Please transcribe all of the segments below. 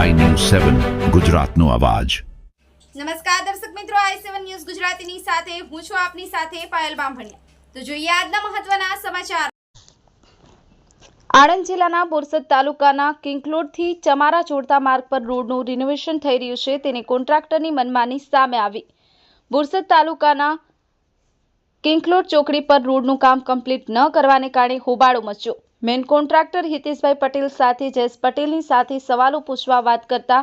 સેવન ગુજરાતનો અવાજ. નમસ્કાર દર્શક મિત્રો આઈ સેવન ન્યૂઝ ગુજરાતીની સાથે હું છું આપની સાથે પાયલ બામભણિયા. તો જોઈએ આજના મહત્વના સમાચાર. આણંદ જિલ્લાના બોરસદ તાલુકાના કિંકલોડથી ચમારા જોડતા માર્ગ પર રોડનું રિનોવેશન થઈ રહ્યું છે. તેને કોન્ટ્રાક્ટરની મનમાની સામે આવી. બોરસદ તાલુકાના કિંકલોડ ચોકડી પર રોડનું કામ કમ્પ્લીટ ન કરવાને કારણે હોબાળો મચ્યો. મેન કોન્ટ્રાક્ટર હિતેશભાઈ પટેલ સાથે જયેશ પટેલની સાથે સવાલો પૂછવા વાત કરતા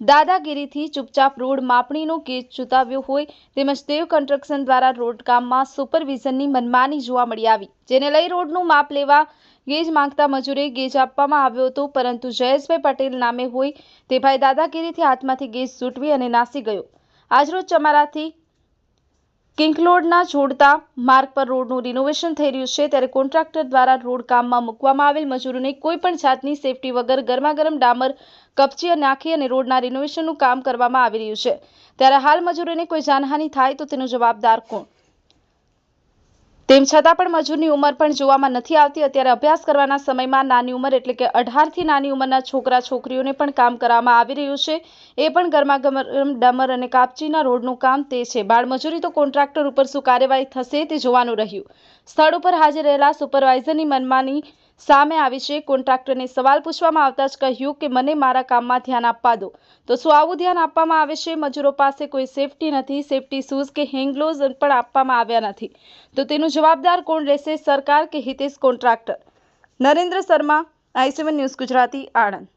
દાદાગીરીથી ચૂપચાપ રોડ માપણીનો કેસ ચૂતાવ્યો હોય તેમજ દેવ કન્સ્ટ્રક્શન દ્વારા રોડ કામમાં સુપરવિઝનની મનમાની જોવા મળી આવી, જેને લઈ રોડનું માપ લેવા ગેજ માંગતા મજૂરે ગેજ આપવામાં આવ્યો હતો, પરંતુ જયેશભાઈ પટેલ નામે હોય તે ભાઈ દાદાગીરીથી હાથમાંથી ગેજ છૂટવી અને નાસી ગયો. આજરોજ ચમારાથી કિંકલોડના જોડતા માર્ગ પર રોડનું રિનોવેશન થઈ રહ્યું છે. ત્યારે કોન્ટ્રાક્ટર દ્વારા રોડ કામમાં મૂકવામાં આવેલ મજૂરોને કોઈપણ જાતની સેફટી વગર ગરમાગરમ ડામર કપચી નાખી અને રોડના રિનોવેશનનું કામ કરવામાં આવી રહ્યું છે. ત્યારે હાલ મજૂરોને કોઈ જાનહાનિ થાય તો તેનો જવાબદાર કોણ? તેમ છતાં પણ મજૂરની ઉંમર પણ જોવામાં નથી આવતી. અત્યારે અભ્યાસ કરવાના સમયમાં નાની ઉંમર એટલે કે અઢારથી નાની ઉંમરના છોકરા છોકરીઓને પણ કામ કરવામાં આવી રહ્યું છે. એ પણ ગરમાગરમ ડમર અને કાપચીના રોડનું કામ તે છે. બાળમજૂરી તો કોન્ટ્રાક્ટર ઉપર શું કાર્યવાહી થશે તે જોવાનું રહ્યું. સ્થળ ઉપર હાજર રહેલા સુપરવાઇઝરની મનમાની સામે આવી છે કોન્ટ્રાક્ટરને સવાલ પૂછવામાં આવતા જ કહ્યું કે મને મારા કામમાં ધ્યાન આપવા દો. તો શું આવું ધ્યાન આપવામાં આવે છે? મજૂરો પાસે કોઈ સેફટી નથી સેફટી શૂઝ કે હેંગ્લોઝ પણ આપવામાં આવ્યા નથી. તો તેનું જવાબદાર કોણ રહેશે? સરકાર કે Hitesh contractor? Narendra Sharma I C one news Gujarati, Anand.